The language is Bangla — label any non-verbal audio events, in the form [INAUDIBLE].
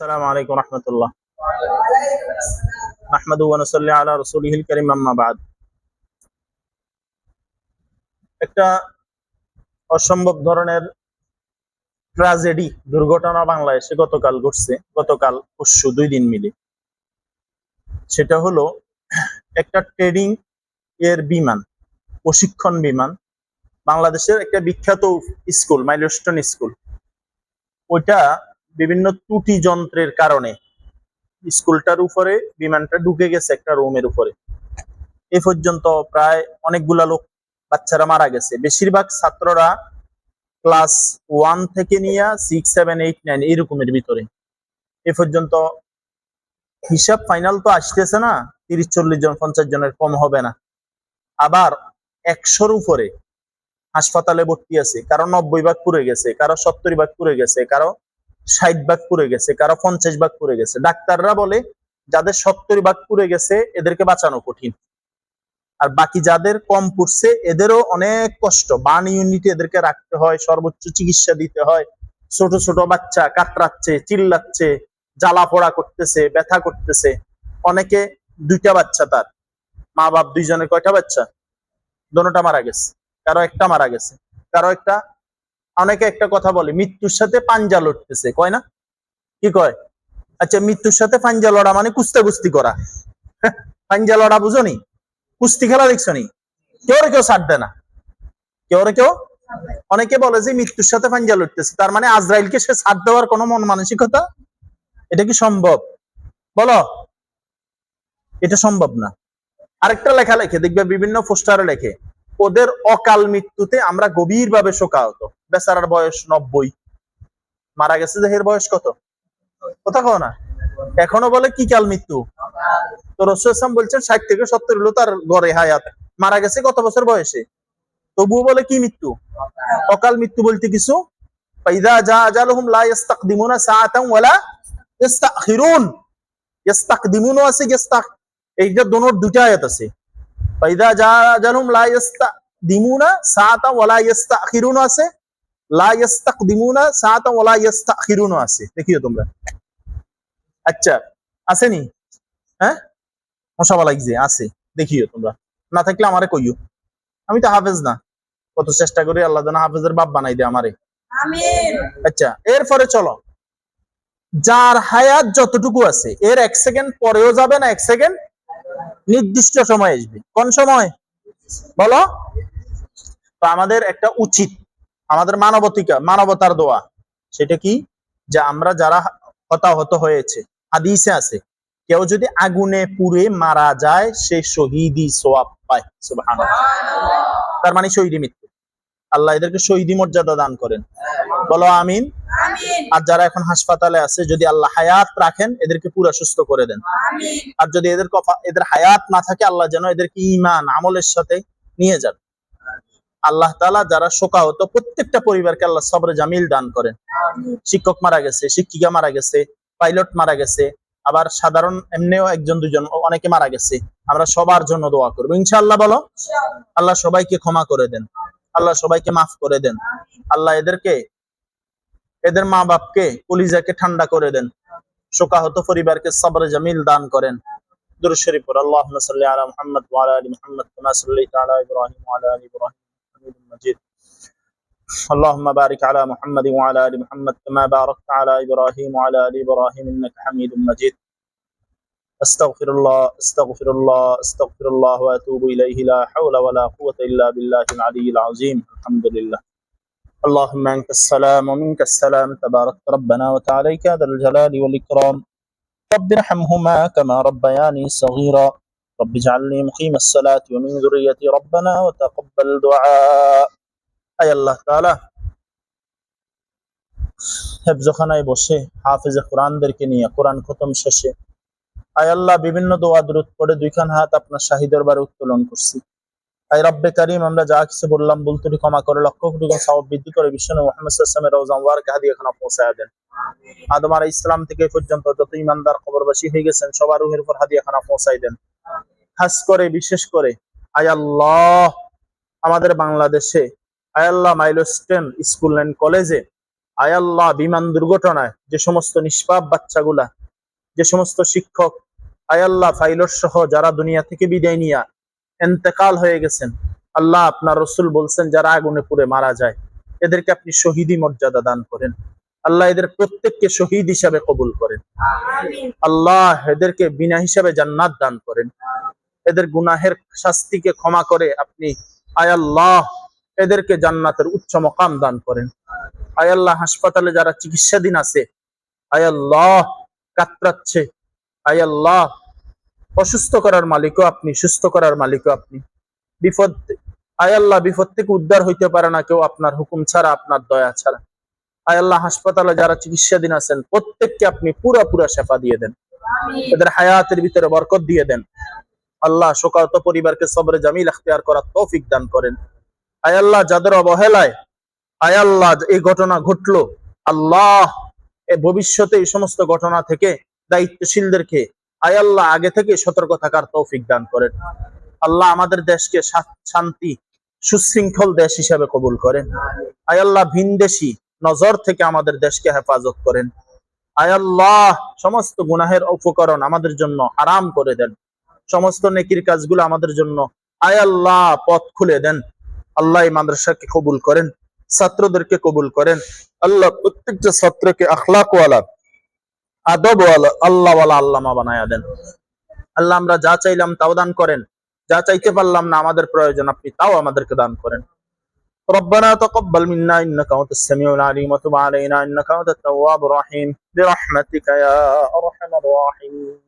السلام عليكم ورحمة الله نحمده ونصلي على رسوله الكريم أما بعد একটা অসম্ভব ধরনের ট্রাজেডি দুর্ঘটনা বাংলাদেশে গতকাল ঘটছে গতকাল পরশু দুই দিন মিলে সেটা হলো একটা ট্রেডিং এর বিমান প্রশিক্ষণ বিমান বাংলাদেশের একটা বিখ্যাত স্কুল মাইলস্টোন স্কুল ওইটা বিভিন্ন ত্রুটি যন্ত্রের কারণে স্কুলটার উপরে, বিমানটা ঢুকে গেছে একটা রুমের উপরে। এ পর্যন্ত প্রায় অনেকগুলা লোক, বাচ্চারা মারা গেছে। বেশিরভাগ ছাত্ররা ক্লাস ওয়ান থেকে নিয়ে সিক্স, সেভেন, এইট, নাইন এইরকমের ভিতরে। এ পর্যন্ত হিসাব ফাইনাল তো আসতেছে না, তিরিশ, চল্লিশ জন, পঞ্চাশ জনের কম হবে না। আবার একশোর উপরে হাসপাতালে ভর্তি আছে, কারও নব্বই ভাগ পুড়ে গেছে, কারও সত্তর ভাগ পুড়ে গেছে, কারও ষাট ভাগ পুড়ে গেছে, কারও পঞ্চাশ ভাগ পুড়ে গেছে। ডাক্তাররা বলে, যাদের সত্তর ভাগ পুড়ে গেছে, এদেরকে বাঁচানো কঠিন। আর বাকি যাদের কম পুড়ছে, এদেরও অনেক কষ্ট। বান ইউনিটে এদেরকে রাখতে হয়, সর্বোচ্চ চিকিৎসা দিতে হয়। ছোট ছোট বাচ্চা কাতরাচ্ছে, চিল্লাচ্ছে, জ্বালা পোড়া করতেছে, ব্যথা করতেছে। অনেকে দুইটা বাচ্চা তার। মা বাপ দুইজনের কয়টা বাচ্চা? দোনোটা মারা গেছে, কারও একটা মারা গেছে, কারও একটা অনেকে একটা কথা বলে, মৃত্যুর সাথে পাঞ্জা লড়তেছে, কয় না? কি কয়? আচ্ছা মৃত্যুর সাথে পাঞ্জা লড়া মানে কুস্তা কুস্তি করা। [LAUGHS] পাঞ্জা লড়া বুঝনি কুস্তি খেলা দেখছ নি? কেউ কেউ ছাড় দেয় না। কেউ কেউ? অনেকে বলে যে মৃত্যুর সাথে পাঞ্জা লড়তেছে, তার মানে আজরাইলকে সে ছাড় দেওয়ার কোনো মন মানসিকতা? এটা কি সম্ভব? বলো। এটা সম্ভব না। আরেকটা লেখা লেখে, দেখবে বিভিন্ন পোস্টারে লেখে, ওদের অকাল মৃত্যুতে আমরা গভীরভাবে শোকাহত। বেচারার বয়স নব্বই। মারা গেছে যে বয়স কত? কথা কও না। এখনও বলে কি কাল মৃত্যু? তো রসুলাম বলছেন, ষাট থেকে সত্তর হলো তার গড়ে হায়াত। মারা গেছে কত বছর বয়সে? তবুও বলে কি মৃত্যু? অকাল মৃত্যু বলতে কিছু? ওয়ালা আছে। লা ইস্তাকদিমুনা সাআতান ওয়ালা ইস্তাখিরুন আছে। দেখিও তোমরা। আচ্ছা আসেনি? হ্যাঁ? মশাবা লাগছে আছে। দেখিও তোমরা। না থাকলে আমারে কইও। আমি তো হাফেজ না। কত চেষ্টা করি আল্লাহ যেন হাফেজের বাপ বানাই দে আমারে। আচ্ছা এরপরে চলো। যার হায়াত যতটুকু আছে এর এক সেকেন্ড পরেও যাবে না এক সেকেন্ড? নির্দিষ্ট সময় আসবে। কোন সময়? বলো। তো আমাদের একটা উচিত আমাদের মানবতিকা মানবতার দোয়া। সেটা কি? যে আমরা যারা হতাহত হয়েছে হাদিসে আছে কেউ যদি আগুনে পুড়ে মারা যায় সে শহীদি সোয়াব পায় তার মানে শহীদি মৃত্যু। আল্লাহ এদেরকে শহীদি মর্যাদা দান করেন। বলো আমিন। আর যারা এখন হাসপাতালে আছে যদি আল্লাহ হায়াত রাখেন এদেরকে পুরা সুস্থ করে দেন। আর যদি এদের এদের হায়াত না থাকে আল্লাহ যেন এদেরকে ইমান আমলের সাথে নিয়ে যান। আল্লাহ তাআলা যারা শোকাহত, প্রত্যেকটা পরিবারকে আল্লাহ সবরে জামিল দান করেন। শিক্ষক মারা গেছে, শিক্ষিকা মারা গেছে, পাইলট মারা গেছে, আবার সাধারণ এমনিও একজন, দুজন, অনেকে মারা গেছে। আমরা সবার জন্য দোয়া করব। ইনশাআল্লাহ বলো? আল্লাহ সবাইকে ক্ষমা করে দেন। আল্লাহ সবাইকে মাফ করে দেন। আল্লাহ এদেরকে, এদের মা বাপকে কলিজাকে ঠান্ডা করে দেন। শোকাহত পরিবারকে সবরে জামিল দান করেন। দুরূদ শরীফ পড়ো। আল্লাহুম্মা সাল্লি আলা মুহাম্মদ ইব্রাহিম আলি ইব্রাহিম। الحميد المجيد. اللهم بارك على محمد وعلى آل محمد كما باركت على إبراهيم وعلى آل إبراهيم إنك حميد مجيد. أستغفر الله أستغفر الله أستغفر الله وأتوب إليه. لا حول ولا قوة إلا بالله العلي العظيم. الحمد لله. اللهم أنت السلام ومنك السلام. تبارك ربنا وتعاليك ذا الجلال والإكرام. رب ارحمهما كما ربياني صغيرا. رب اجعلني مقيم الصلاه ومن ذريتي ربنا وتقبل دعاء আয় আল্লাহ তাআলা হেফজখানায় বসে হাফেজে কোরআনদেরকে নিয়ে কোরআন খতম শেষে আয় আল্লাহ বিভিন্ন দোয়া দূরত পড়ে দুইখান হাত আপনার শাহী দরবারে উত্তোলন করছি আয় রব্বে কারিম, আমরা যা কিছু বললাম ক্ষমা করে, লক্ষ কোটি গুণ সওয়াব বৃদ্ধি করে পৌঁছায় দেন। ইসলাম থেকে পর্যন্ত যত ইমানদার হয়ে গেছেন, সবার উপর পৌঁছায় দেন। খাস করে, বিশেষ করে, আয় আল্লাহ, আমাদের বাংলাদেশে, আয় আল্লাহ, মাইলস্টেন স্কুল এন্ড কলেজে আয়াল্লাহ বিমান দুর্ঘটনায় যে সমস্ত নিষ্পাপ বাচ্চাগুলা, যে সমস্ত শিক্ষক আয়াল্লাহ ফাইলর সহ যারা দুনিয়া থেকে বিদায় নিয়া এন্তেকাল হয়ে গেছেন। আল্লাহ আপনার রসুল বলছেন যারা আগুনে পুড়ে মারা যায় এদেরকে আপনি শহীদি মর্যাদা দান করেন। আল্লাহ এদের প্রত্যেককে শহীদ হিসাবে কবুল করেন। আল্লাহ এদেরকে বিনা হিসাবে জান্নাত দান করেন। এদের গুনাহের শাস্তিকে ক্ষমা করে আপনি আয় আল্লাহ এদেরকে জান্নাতের উচ্চ মকাম দান করেন। আয় আল্লাহ হাসপাতালে যারা চিকিৎসাধীন আছে আয়াল্লাহ কাতরাচ্ছে। আয়াল্লাহ অসুস্থ করার মালিকও আপনি সুস্থ করার মালিকও আপনি। বিপদ আয়াল্লাহ বিপদ থেকে উদ্ধার হইতে পারে না কেউ আপনার হুকুম ছাড়া আপনার দয়া ছাড়া। আয়াল্লাহ হাসপাতালে যারা চিকিৎসাধীন আছেন প্রত্যেককে আপনি পুরা পুরা শেফা দিয়ে দেন। এদের হায়াতের ভিতরে বরকত দিয়ে দেন। আল্লাহ শোকাহত পরিবারকে সবরে জামিল এখতিয়ার করার তৌফিক দান করেন। আয়াল্লাহ যাদের অবহেলায় আয়াল্লাহ এই ঘটনা ঘটলো আল্লাহ এ ভবিষ্যতে এই সমস্ত ঘটনা থেকে দায়িত্বশীলদেরকে আয়াল্লাহ আগে থেকে সতর্ক থাকার তৌফিক দান করেন। আল্লাহ আমাদের দেশকে শান্তি, সুশৃঙ্খল দেশ হিসাবে কবুল করেন। আয়াল্লাহ ভিনদেশি নজর থেকে আমাদের দেশকে হেফাজত করেন। আয়াল্লাহ সমস্ত গুনাহের উপকরণ আমাদের জন্য আরাম করে দেন। সমস্ত নেকির কাজগুলো আমাদের জন্য আয়াল্লাহ পথ খুলে দেন। আল্লাহ মাদ্রাসাকে কবুল করেন, ছাত্রদেরকে কবুল করেন। আল্লাহ প্রত্যেকটা ছাত্রকে আখলাকওয়ালা আদবওয়ালা আল্লাহওয়ালা আল্লামা বানায়া দেন আল্লাহ আমরা যা চাইলাম তাও দান করেন যা চাইতে পারলাম না আমাদের প্রয়োজন আপনি তাও আমাদেরকে দান করেন ربنا تقبل منا انك انت السميع العليم وتب علينا انك انت التواب الرحيم برحمتك يا ارحم الراحمين